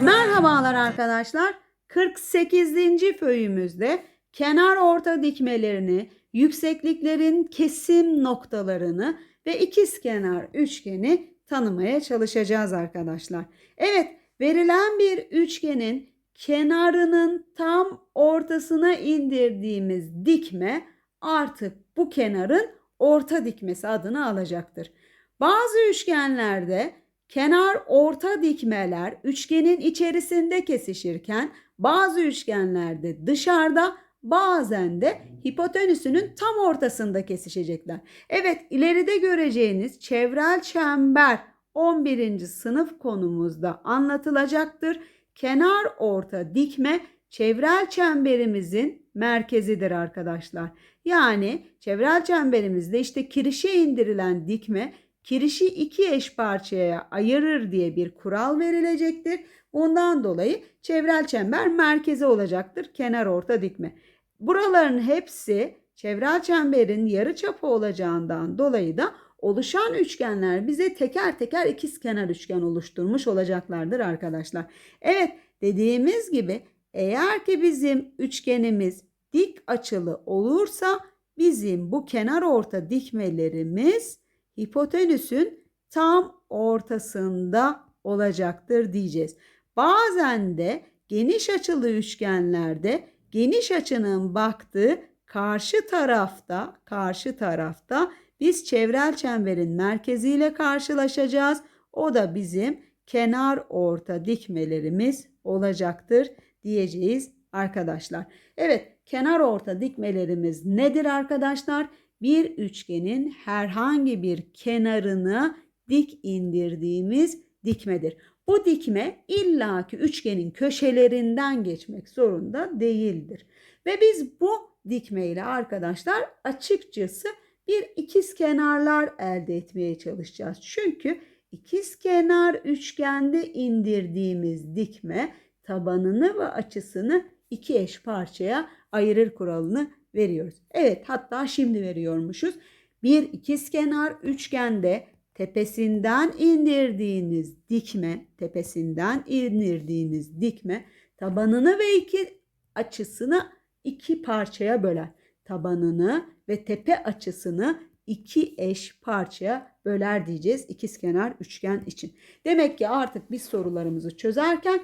Merhabalar arkadaşlar. 48. föyümüzde kenar orta dikmelerini, yüksekliklerin kesim noktalarını ve ikizkenar üçgeni tanımaya çalışacağız arkadaşlar. Evet, verilen bir üçgenin kenarının tam ortasına indirdiğimiz dikme artık bu kenarın orta dikmesi adını alacaktır. Bazı üçgenlerde kenar orta dikmeler üçgenin içerisinde kesişirken bazı üçgenlerde dışarıda bazen de hipotenüsünün tam ortasında kesişecekler. Evet ileride göreceğiniz çevrel çember 11. sınıf konumuzda anlatılacaktır. Kenar orta dikme çevrel çemberimizin merkezidir arkadaşlar. Yani çevrel çemberimizde işte kirişe indirilen dikme kirişi iki eş parçaya ayırır diye bir kural verilecektir. Bundan dolayı çevrel çember merkezi olacaktır kenar orta dikme. Buraların hepsi çevrel çemberin yarı çapı olacağından dolayı da oluşan üçgenler bize teker teker ikizkenar üçgen oluşturmuş olacaklardır arkadaşlar. Evet dediğimiz gibi eğer ki bizim üçgenimiz dik açılı olursa bizim bu kenar orta dikmelerimiz hipotenüsün tam ortasında olacaktır diyeceğiz. Bazen de geniş açılı üçgenlerde geniş açının baktığı karşı tarafta, karşı tarafta biz çevrel çemberin merkeziyle karşılaşacağız. O da bizim kenar orta dikmelerimiz olacaktır diyeceğiz arkadaşlar. Evet, kenar orta dikmelerimiz nedir arkadaşlar? Bir üçgenin herhangi bir kenarını dik indirdiğimiz dikmedir. Bu dikme illaki üçgenin köşelerinden geçmek zorunda değildir. Ve biz bu dikme ile arkadaşlar açıkçası bir ikiz kenarlar elde etmeye çalışacağız. Çünkü ikiz kenar üçgende indirdiğimiz dikme tabanını ve açısını iki eş parçaya ayırır kuralını veriyoruz. Evet hatta şimdi veriyormuşuz. Bir ikizkenar üçgende tepesinden indirdiğiniz dikme, tepesinden indirdiğiniz dikme tabanını ve iki açısını iki parçaya böler. Tabanını ve tepe açısını iki eş parçaya böler diyeceğiz ikizkenar üçgen için. Demek ki artık biz sorularımızı çözerken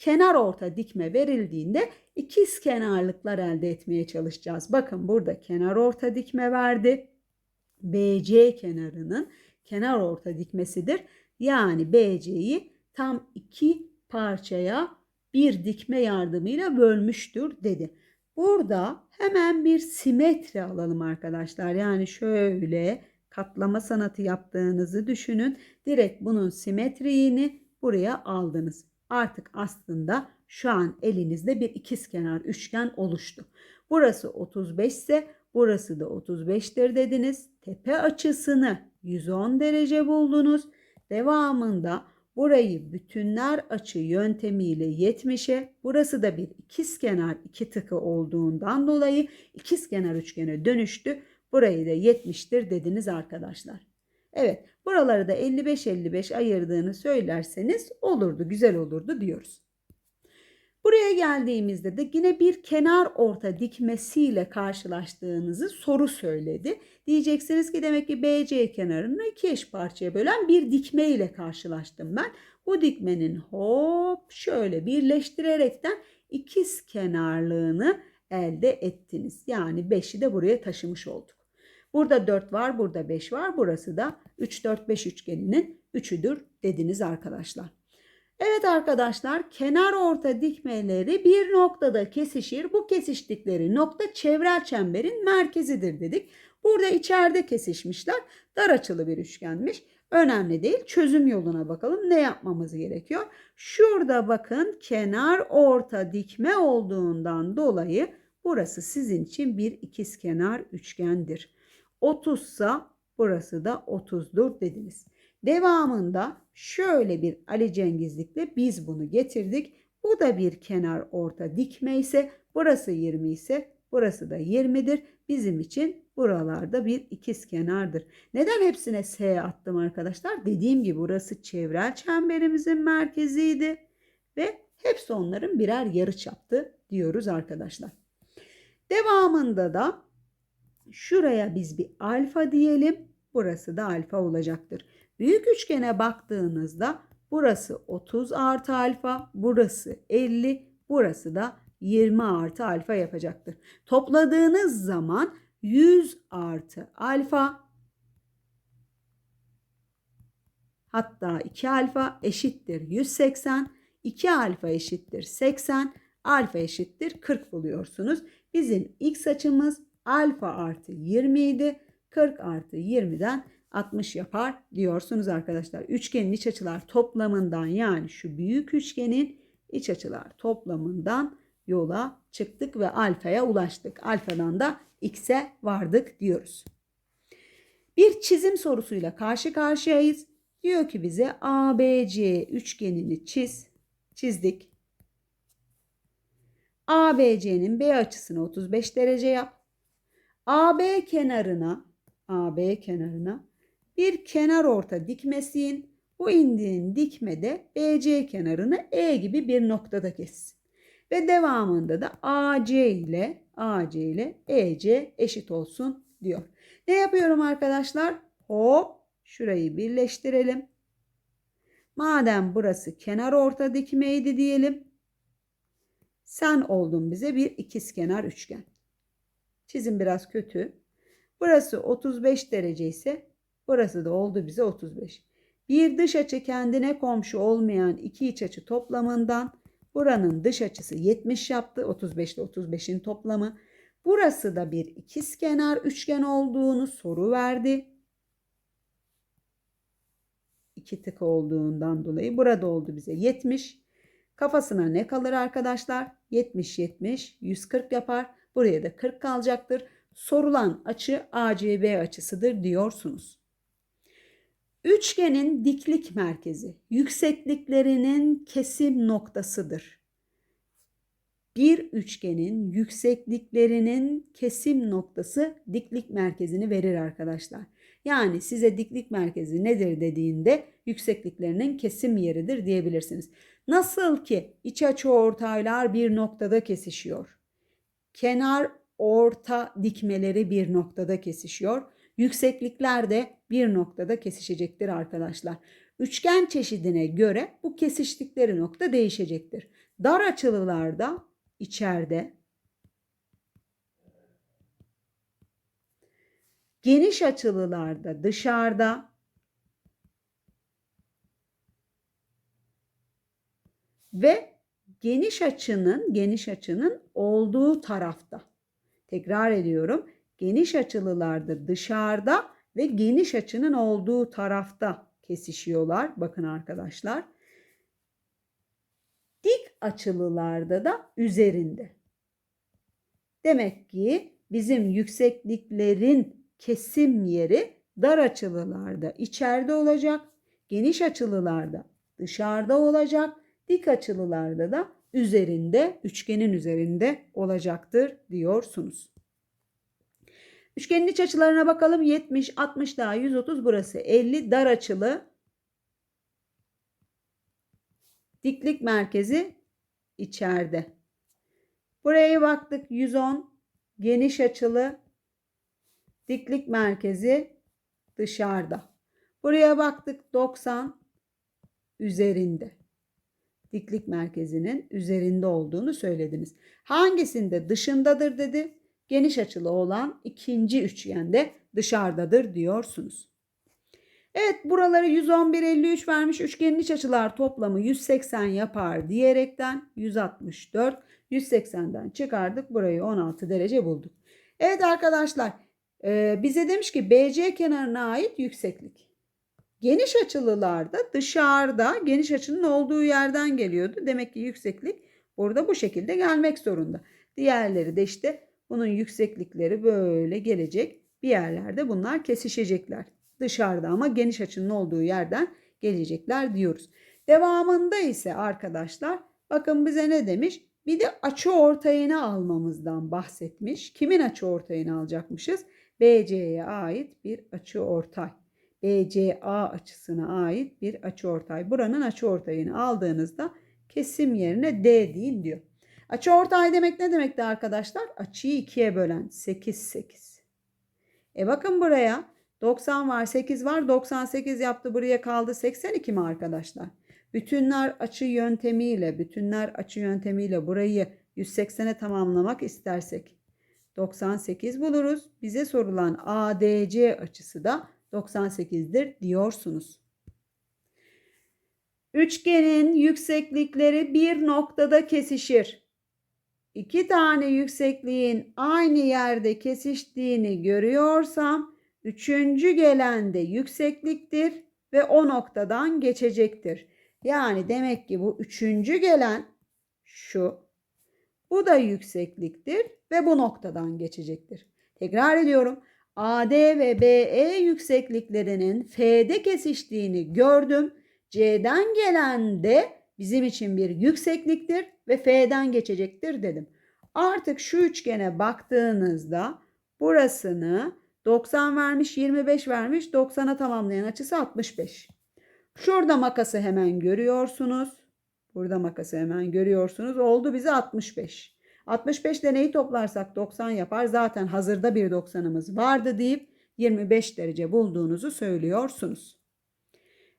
kenar orta dikme verildiğinde ikiz kenarlıklar elde etmeye çalışacağız. Bakın burada kenar orta dikme verdi. BC kenarının kenar orta dikmesidir. Yani BC'yi tam iki parçaya bir dikme yardımıyla bölmüştür dedi. Burada hemen bir simetri alalım arkadaşlar. Yani şöyle katlama sanatı yaptığınızı düşünün. Direkt bunun simetriğini buraya aldınız. Artık aslında şu an elinizde bir ikizkenar üçgen oluştu. Burası 35 ise burası da 35'tir dediniz. Tepe açısını 110 derece buldunuz. Devamında burayı bütünler açı yöntemiyle 70'e, burası da bir ikizkenar iki tıkı olduğundan dolayı ikizkenar üçgene dönüştü. Burayı da 70'tir dediniz arkadaşlar. Evet, buraları da 55-55 ayırdığını söylerseniz olurdu, güzel olurdu diyoruz. Buraya geldiğimizde de yine bir kenar orta dikmesiyle karşılaştığınızı soru söyledi. Diyeceksiniz ki demek ki BC kenarını iki eş parçaya bölen bir dikme ile karşılaştım ben. Bu dikmenin hop şöyle birleştirerekten ikiz kenarlığını elde ettiniz. Yani 5'i de buraya taşımış olduk. Burada 4 var, burada 5 var. Burası da 3, 4, 5 üçgeninin 3'üdür dediniz arkadaşlar. Evet arkadaşlar kenar orta dikmeleri bir noktada kesişir. Bu kesiştikleri nokta çevrel çemberin merkezidir dedik. Burada içeride kesişmişler. Dar açılı bir üçgenmiş. Önemli değil. Çözüm yoluna bakalım. Ne yapmamız gerekiyor? Şurada bakın kenar orta dikme olduğundan dolayı burası sizin için bir ikizkenar üçgendir. 30 sa burası da 30'dur dediniz. Devamında şöyle bir Ali Cengizlikle biz bunu getirdik. Bu da bir kenar orta dikme ise burası 20 ise burası da 20'dir. Bizim için buralarda bir ikiz kenardır. Neden hepsine S attım arkadaşlar? Dediğim gibi burası çevrel çemberimizin merkeziydi. ve hepsi onların birer yarıçaptı diyoruz arkadaşlar. Devamında da şuraya biz bir alfa diyelim. Burası da alfa olacaktır. Büyük üçgene baktığınızda burası 30 artı alfa, burası 50, burası da 20 artı alfa yapacaktır. Topladığınız zaman 100 artı alfa hatta 2 alfa eşittir 180, 2 alfa eşittir 80, alfa eşittir 40 buluyorsunuz. Bizim x açımız alfa artı 20 idi. 40 artı 20'den 60 yapar diyorsunuz arkadaşlar. Üçgenin iç açılar toplamından yani şu büyük üçgenin iç açılar toplamından yola çıktık ve alfaya ulaştık. Alfadan da x'e vardık diyoruz. Bir çizim sorusuyla karşı karşıyayız. Diyor ki bize ABC üçgenini çiz. Çizdik. ABC'nin B açısını 35 derece yap. AB kenarına AB kenarına bir kenar orta dikmesin. Bu indiğin dikmede BC kenarını E gibi bir noktada kessin. Ve devamında da AC ile AC ile EC eşit olsun diyor. Ne yapıyorum arkadaşlar? Hop şurayı birleştirelim. Madem burası kenar orta dikmeydi diyelim. Sen oldun bize bir ikizkenar üçgen. Çizim biraz kötü. Burası 35 derece ise burası da oldu bize 35. Bir dış açı kendine komşu olmayan iki iç açı toplamından buranın dış açısı 70 yaptı. 35 ile 35'in toplamı. Burası da bir ikizkenar üçgen olduğunu soru verdi. İki tık olduğundan dolayı burada oldu bize 70. Kafasına ne kalır arkadaşlar? 70 70 140 yapar. Buraya da 40 kalacaktır. Sorulan açı ACB açısıdır diyorsunuz. Üçgenin diklik merkezi yüksekliklerinin kesim noktasıdır. Bir üçgenin yüksekliklerinin kesim noktası diklik merkezini verir arkadaşlar. Yani size diklik merkezi nedir dediğinde yüksekliklerinin kesim yeridir diyebilirsiniz. Nasıl ki iç açı ortaylar bir noktada kesişiyor. Kenar orta dikmeleri bir noktada kesişiyor. Yükseklikler de bir noktada kesişecektir arkadaşlar. Üçgen çeşidine göre bu kesiştikleri nokta değişecektir. Dar açılılarda içeride, geniş açılılarda dışarıda, ve geniş açının geniş açının olduğu tarafta. Tekrar ediyorum. Geniş açılılarda dışarıda ve geniş açının olduğu tarafta kesişiyorlar. Bakın arkadaşlar. Dik açılılarda da üzerinde. Demek ki bizim yüksekliklerin kesim yeri dar açılılarda içeride olacak, geniş açılılarda dışarıda olacak, dik açılılarda da üzerinde, üçgenin üzerinde olacaktır diyorsunuz. Üçgenin iç açılarına bakalım. 70, 60 daha 130 burası 50 dar açılı. Diklik merkezi içeride. Buraya baktık 110 geniş açılı. Diklik merkezi dışarıda. Buraya baktık 90 üzerinde diklik merkezinin üzerinde olduğunu söylediniz. Hangisinde dışındadır dedi. Geniş açılı olan ikinci üçgende dışarıdadır diyorsunuz. Evet buraları 111 53 vermiş üçgenin iç açılar toplamı 180 yapar diyerekten 164 180'den çıkardık burayı 16 derece bulduk. Evet arkadaşlar bize demiş ki BC kenarına ait yükseklik. Geniş açılılarda dışarıda geniş açının olduğu yerden geliyordu. Demek ki yükseklik burada bu şekilde gelmek zorunda. Diğerleri de işte bunun yükseklikleri böyle gelecek. Bir yerlerde bunlar kesişecekler. Dışarıda ama geniş açının olduğu yerden gelecekler diyoruz. Devamında ise arkadaşlar bakın bize ne demiş? Bir de açı ortayını almamızdan bahsetmiş. Kimin açı ortayını alacakmışız? BC'ye ait bir açı ortay. BCA açısına ait bir açıortay. Buranın açıortayını aldığınızda Kesim yerine D deyin diyor. Açı ortay demek ne demekti arkadaşlar? Açıyı ikiye bölen 8 8. E bakın buraya 90 var 8 var 98 yaptı buraya kaldı 82 mi arkadaşlar? Bütünler açı yöntemiyle bütünler açı yöntemiyle burayı 180'e tamamlamak istersek 98 buluruz. Bize sorulan ADC açısı da 98'dir diyorsunuz. Üçgenin yükseklikleri bir noktada kesişir. İki tane yüksekliğin aynı yerde kesiştiğini görüyorsam üçüncü gelen de yüksekliktir ve o noktadan geçecektir. Yani demek ki bu üçüncü gelen şu. Bu da yüksekliktir ve bu noktadan geçecektir. Tekrar ediyorum. AD ve BE yüksekliklerinin F'de kesiştiğini gördüm. C'den gelen de bizim için bir yüksekliktir ve F'den geçecektir dedim. Artık şu üçgene baktığınızda burasını 90 vermiş, 25 vermiş, 90'a tamamlayan açısı 65. Şurada makası hemen görüyorsunuz. Burada makası hemen görüyorsunuz. Oldu bize 65. 65 ile neyi toplarsak 90 yapar. Zaten hazırda bir 90'ımız vardı deyip 25 derece bulduğunuzu söylüyorsunuz.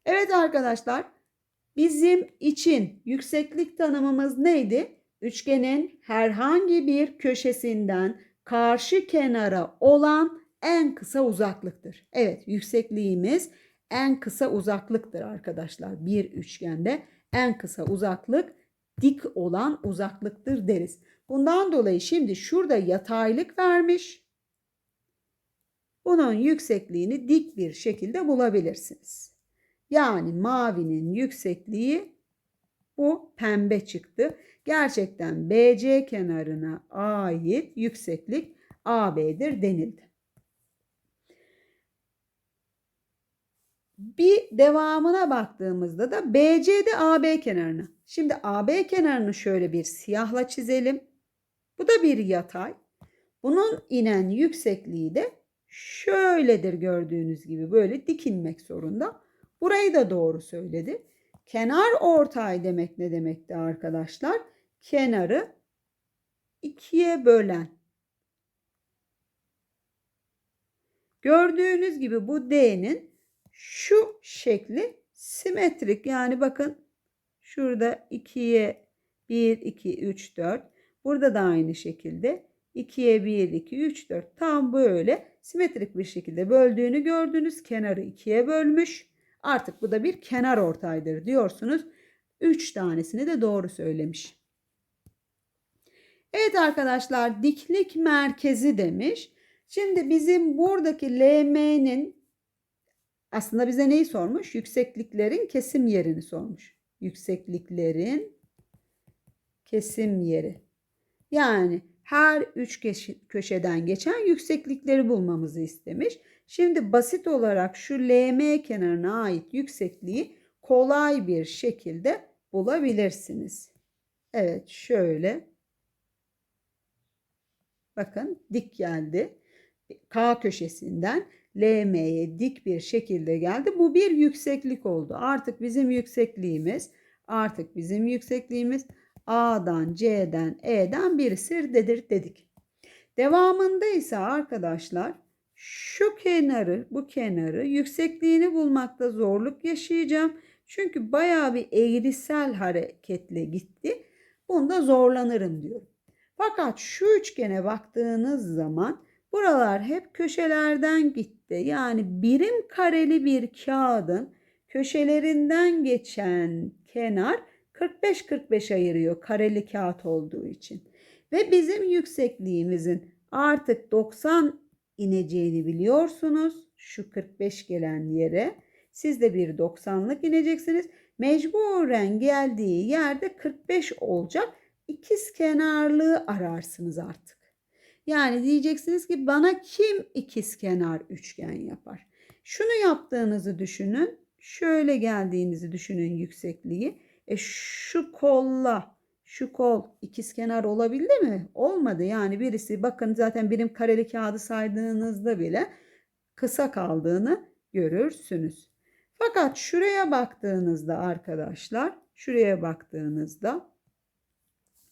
Evet arkadaşlar bizim için yükseklik tanımımız neydi? Üçgenin herhangi bir köşesinden karşı kenara olan en kısa uzaklıktır. Evet yüksekliğimiz en kısa uzaklıktır arkadaşlar bir üçgende. En kısa uzaklık dik olan uzaklıktır deriz. Bundan dolayı şimdi şurada yataylık vermiş. Bunun yüksekliğini dik bir şekilde bulabilirsiniz. Yani mavinin yüksekliği bu pembe çıktı. Gerçekten BC kenarına ait yükseklik AB'dir denildi. Bir devamına baktığımızda da BC'de AB kenarına. Şimdi AB kenarını şöyle bir siyahla çizelim. Bu da bir yatay. Bunun inen yüksekliği de şöyledir gördüğünüz gibi böyle dikinmek zorunda. Burayı da doğru söyledi. Kenar ortay demek ne demekti arkadaşlar? Kenarı ikiye bölen. Gördüğünüz gibi bu D'nin şu şekli simetrik. Yani bakın şurada 2'ye 1, 2, 3, 4. Burada da aynı şekilde 2'ye 1, 2, 3, 4. Tam böyle simetrik bir şekilde böldüğünü gördünüz. Kenarı 2'ye bölmüş. Artık bu da bir kenar ortaydır diyorsunuz. 3 tanesini de doğru söylemiş. Evet arkadaşlar diklik merkezi demiş. Şimdi bizim buradaki LM'nin aslında bize neyi sormuş? Yüksekliklerin kesim yerini sormuş. Yüksekliklerin kesim yeri. Yani her üç köşeden geçen yükseklikleri bulmamızı istemiş. Şimdi basit olarak şu LM kenarına ait yüksekliği kolay bir şekilde bulabilirsiniz. Evet şöyle. Bakın dik geldi. K köşesinden LM'ye dik bir şekilde geldi. Bu bir yükseklik oldu. Artık bizim yüksekliğimiz artık bizim yüksekliğimiz A'dan, C'den, E'den birisidir dedik. Devamında ise arkadaşlar şu kenarı, bu kenarı yüksekliğini bulmakta zorluk yaşayacağım. Çünkü bayağı bir eğrisel hareketle gitti. Bunda zorlanırım diyorum. Fakat şu üçgene baktığınız zaman buralar hep köşelerden gitti. Yani birim kareli bir kağıdın köşelerinden geçen kenar 45-45 ayırıyor kareli kağıt olduğu için. Ve bizim yüksekliğimizin artık 90 ineceğini biliyorsunuz. Şu 45 gelen yere. Siz de bir 90'lık ineceksiniz. Mecburen geldiği yerde 45 olacak. İkiz kenarlığı ararsınız artık. Yani diyeceksiniz ki bana kim ikiz kenar üçgen yapar? Şunu yaptığınızı düşünün. Şöyle geldiğinizi düşünün yüksekliği. E şu kolla şu kol ikizkenar olabildi mi? Olmadı. Yani birisi bakın zaten birim kareli kağıdı saydığınızda bile kısa kaldığını görürsünüz. Fakat şuraya baktığınızda arkadaşlar şuraya baktığınızda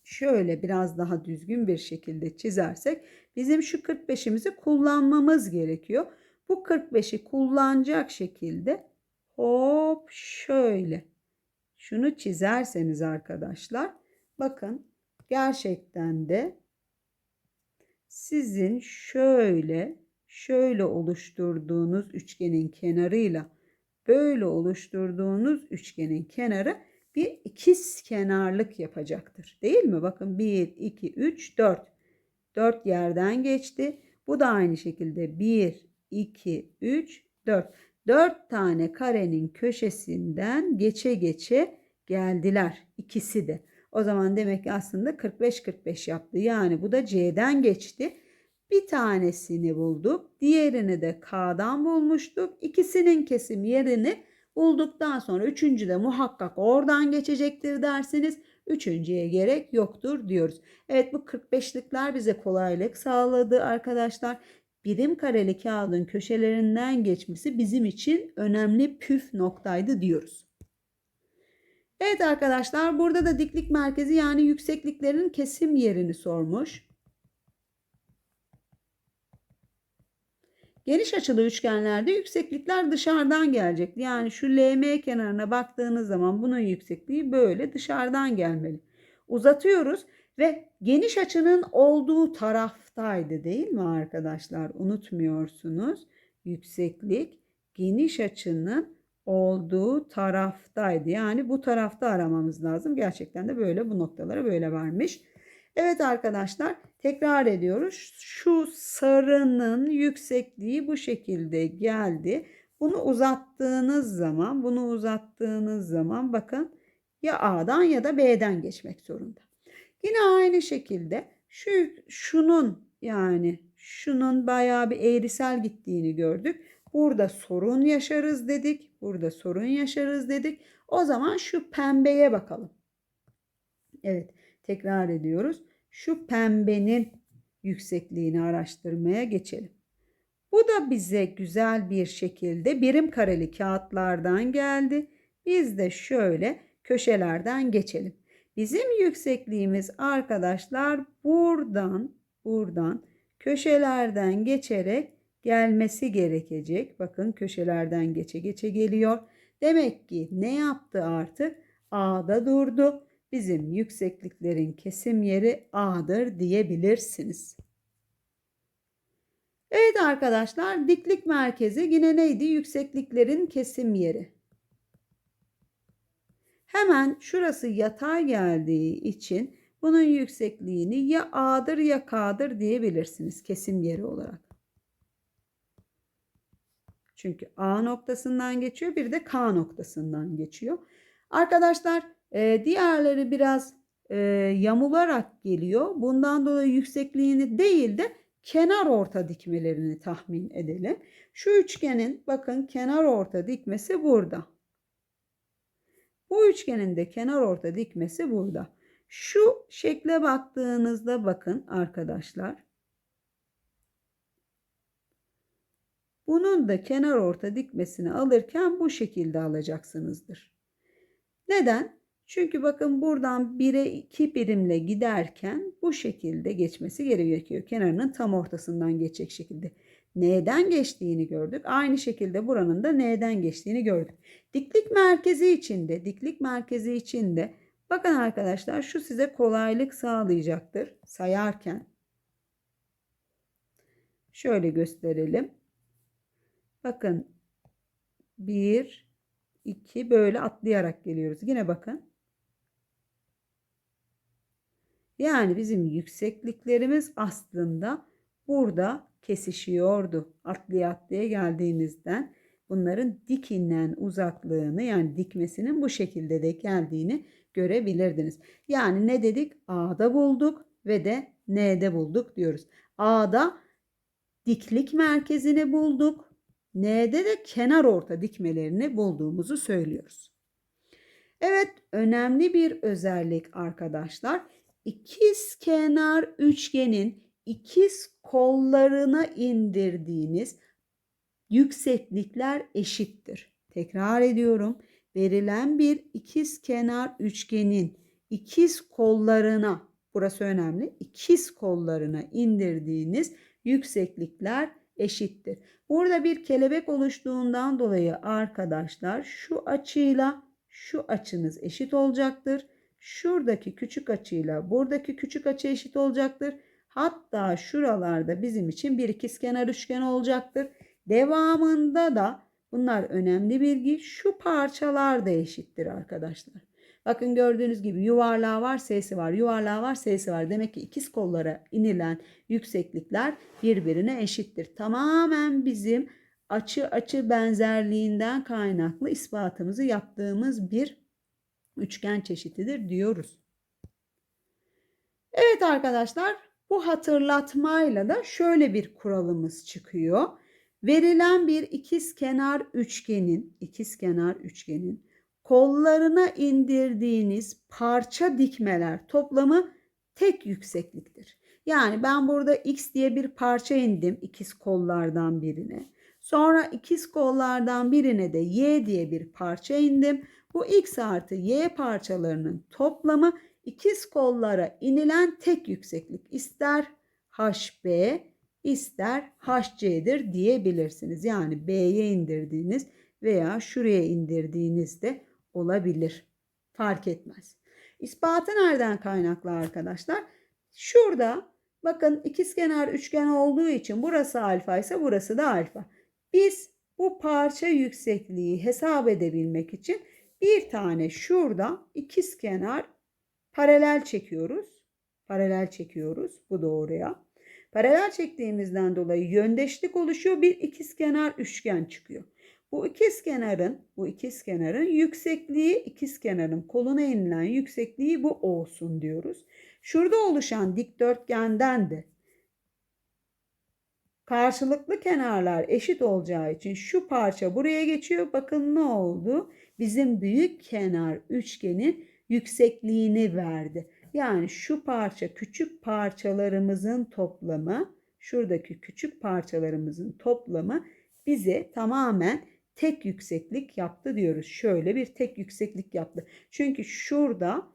şöyle biraz daha düzgün bir şekilde çizersek bizim şu 45'imizi kullanmamız gerekiyor. Bu 45'i kullanacak şekilde hop şöyle şunu çizerseniz arkadaşlar bakın gerçekten de sizin şöyle şöyle oluşturduğunuz üçgenin kenarıyla böyle oluşturduğunuz üçgenin kenarı bir ikiz kenarlık yapacaktır. Değil mi? Bakın 1, 2, 3, 4. 4 yerden geçti. Bu da aynı şekilde 1, 2, 3, 4. 4 tane karenin köşesinden geçe geçe geldiler. ikisi de. O zaman demek ki aslında 45-45 yaptı. Yani bu da C'den geçti. Bir tanesini bulduk. Diğerini de K'dan bulmuştuk. İkisinin kesim yerini bulduktan sonra üçüncü de muhakkak oradan geçecektir dersiniz. Üçüncüye gerek yoktur diyoruz. Evet bu 45'likler bize kolaylık sağladı arkadaşlar. Birim kareli kağıdın köşelerinden geçmesi bizim için önemli püf noktaydı diyoruz. Evet arkadaşlar burada da diklik merkezi yani yüksekliklerin kesim yerini sormuş. Geniş açılı üçgenlerde yükseklikler dışarıdan gelecek. Yani şu LM kenarına baktığınız zaman bunun yüksekliği böyle dışarıdan gelmeli. Uzatıyoruz ve geniş açının olduğu taraftaydı değil mi arkadaşlar? Unutmuyorsunuz. Yükseklik geniş açının olduğu taraftaydı. Yani bu tarafta aramamız lazım. Gerçekten de böyle bu noktalara böyle vermiş. Evet arkadaşlar tekrar ediyoruz. Şu sarının yüksekliği bu şekilde geldi. Bunu uzattığınız zaman, bunu uzattığınız zaman bakın ya A'dan ya da B'den geçmek zorunda. Yine aynı şekilde şu şunun yani şunun bayağı bir eğrisel gittiğini gördük. Burada sorun yaşarız dedik. Burada sorun yaşarız dedik. O zaman şu pembeye bakalım. Evet, tekrar ediyoruz. Şu pembenin yüksekliğini araştırmaya geçelim. Bu da bize güzel bir şekilde birim kareli kağıtlardan geldi. Biz de şöyle köşelerden geçelim. Bizim yüksekliğimiz arkadaşlar buradan buradan köşelerden geçerek gelmesi gerekecek. Bakın köşelerden geçe geçe geliyor. Demek ki ne yaptı artık? A'da durdu. Bizim yüksekliklerin kesim yeri A'dır diyebilirsiniz. Evet arkadaşlar diklik merkezi yine neydi? Yüksekliklerin kesim yeri. Hemen şurası yatay geldiği için bunun yüksekliğini ya A'dır ya K'dır diyebilirsiniz kesim yeri olarak. Çünkü A noktasından geçiyor bir de K noktasından geçiyor. Arkadaşlar e, diğerleri biraz e, yamularak geliyor. Bundan dolayı yüksekliğini değil de kenar orta dikmelerini tahmin edelim. Şu üçgenin bakın kenar orta dikmesi burada. Bu üçgenin de kenar orta dikmesi burada. Şu şekle baktığınızda bakın arkadaşlar. Bunun da kenar orta dikmesini alırken bu şekilde alacaksınızdır. Neden? Çünkü bakın buradan 1'e 2 birimle giderken bu şekilde geçmesi gerekiyor. Kenarının tam ortasından geçecek şekilde. N'den geçtiğini gördük. Aynı şekilde buranın da N'den geçtiğini gördük. Diklik merkezi içinde, diklik merkezi içinde bakın arkadaşlar şu size kolaylık sağlayacaktır sayarken. Şöyle gösterelim. Bakın 1 2 böyle atlayarak geliyoruz. Yine bakın. Yani bizim yüksekliklerimiz aslında burada kesişiyordu. Atlaya atlaya geldiğinizden bunların dikinden uzaklığını yani dikmesinin bu şekilde de geldiğini görebilirdiniz. Yani ne dedik? A'da bulduk ve de N'de bulduk diyoruz. A'da diklik merkezini bulduk. N'de de kenar orta dikmelerini bulduğumuzu söylüyoruz. Evet önemli bir özellik arkadaşlar. İkiz kenar üçgenin ikiz kollarına indirdiğiniz yükseklikler eşittir. Tekrar ediyorum. verilen bir ikiz kenar üçgenin ikiz kollarına burası önemli. ikiz kollarına indirdiğiniz yükseklikler eşittir. Burada bir kelebek oluştuğundan dolayı arkadaşlar şu açıyla şu açınız eşit olacaktır. Şuradaki küçük açıyla buradaki küçük açı eşit olacaktır. Hatta şuralarda bizim için bir ikizkenar üçgen olacaktır. Devamında da bunlar önemli bilgi. Şu parçalar da eşittir arkadaşlar. Bakın gördüğünüz gibi yuvarlağı var, s'si var. Yuvarlağı var, s'si var. Demek ki ikiz kollara inilen yükseklikler birbirine eşittir. Tamamen bizim açı açı benzerliğinden kaynaklı ispatımızı yaptığımız bir üçgen çeşididir diyoruz. Evet arkadaşlar bu hatırlatmayla da şöyle bir kuralımız çıkıyor. Verilen bir ikiz kenar üçgenin, ikiz kenar üçgenin kollarına indirdiğiniz parça dikmeler toplamı tek yüksekliktir. Yani ben burada x diye bir parça indim ikiz kollardan birine. Sonra ikiz kollardan birine de y diye bir parça indim. Bu x artı y parçalarının toplamı ikiz kollara inilen tek yükseklik. İster hb ister hc'dir diyebilirsiniz. Yani b'ye indirdiğiniz veya şuraya indirdiğinizde olabilir. Fark etmez. İspatı nereden kaynaklı arkadaşlar? Şurada bakın ikizkenar üçgen olduğu için burası alfa ise burası da alfa. Biz bu parça yüksekliği hesap edebilmek için bir tane şurada ikizkenar paralel çekiyoruz. Paralel çekiyoruz bu doğruya. Paralel çektiğimizden dolayı yöndeşlik oluşuyor. Bir ikizkenar üçgen çıkıyor. Bu ikizkenarın bu ikizkenarın yüksekliği ikizkenarın koluna inilen yüksekliği bu olsun diyoruz. Şurada oluşan dikdörtgenden de karşılıklı kenarlar eşit olacağı için şu parça buraya geçiyor. Bakın ne oldu? Bizim büyük kenar üçgenin yüksekliğini verdi. Yani şu parça küçük parçalarımızın toplamı, şuradaki küçük parçalarımızın toplamı bize tamamen tek yükseklik yaptı diyoruz. Şöyle bir tek yükseklik yaptı. Çünkü şurada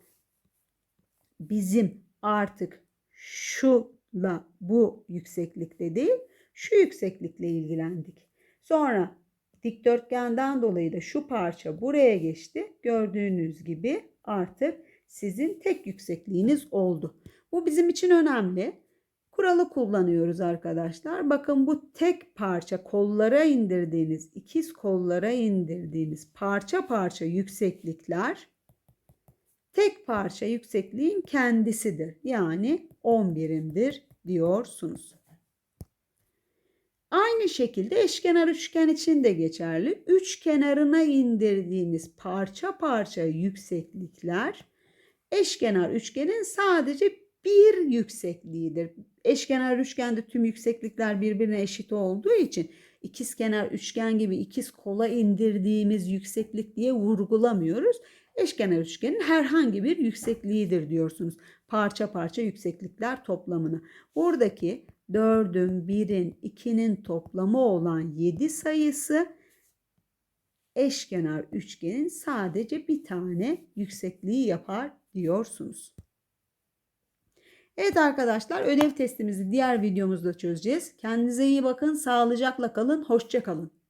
bizim artık şula bu yükseklikte değil, şu yükseklikle ilgilendik. Sonra dikdörtgenden dolayı da şu parça buraya geçti. Gördüğünüz gibi artık sizin tek yüksekliğiniz oldu. Bu bizim için önemli. Kuralı kullanıyoruz arkadaşlar. Bakın bu tek parça kollara indirdiğiniz, ikiz kollara indirdiğiniz parça parça yükseklikler tek parça yüksekliğin kendisidir. Yani 10 birimdir diyorsunuz. Aynı şekilde eşkenar üçgen için de geçerli. Üç kenarına indirdiğiniz parça parça yükseklikler eşkenar üçgenin sadece bir yüksekliğidir. Eşkenar üçgende tüm yükseklikler birbirine eşit olduğu için ikizkenar üçgen gibi ikiz kola indirdiğimiz yükseklik diye vurgulamıyoruz. Eşkenar üçgenin herhangi bir yüksekliğidir diyorsunuz. Parça parça yükseklikler toplamını. Buradaki 4'ün, 1'in, 2'nin toplamı olan 7 sayısı eşkenar üçgenin sadece bir tane yüksekliği yapar diyorsunuz. Evet arkadaşlar ödev testimizi diğer videomuzda çözeceğiz. Kendinize iyi bakın, sağlıcakla kalın, hoşça kalın.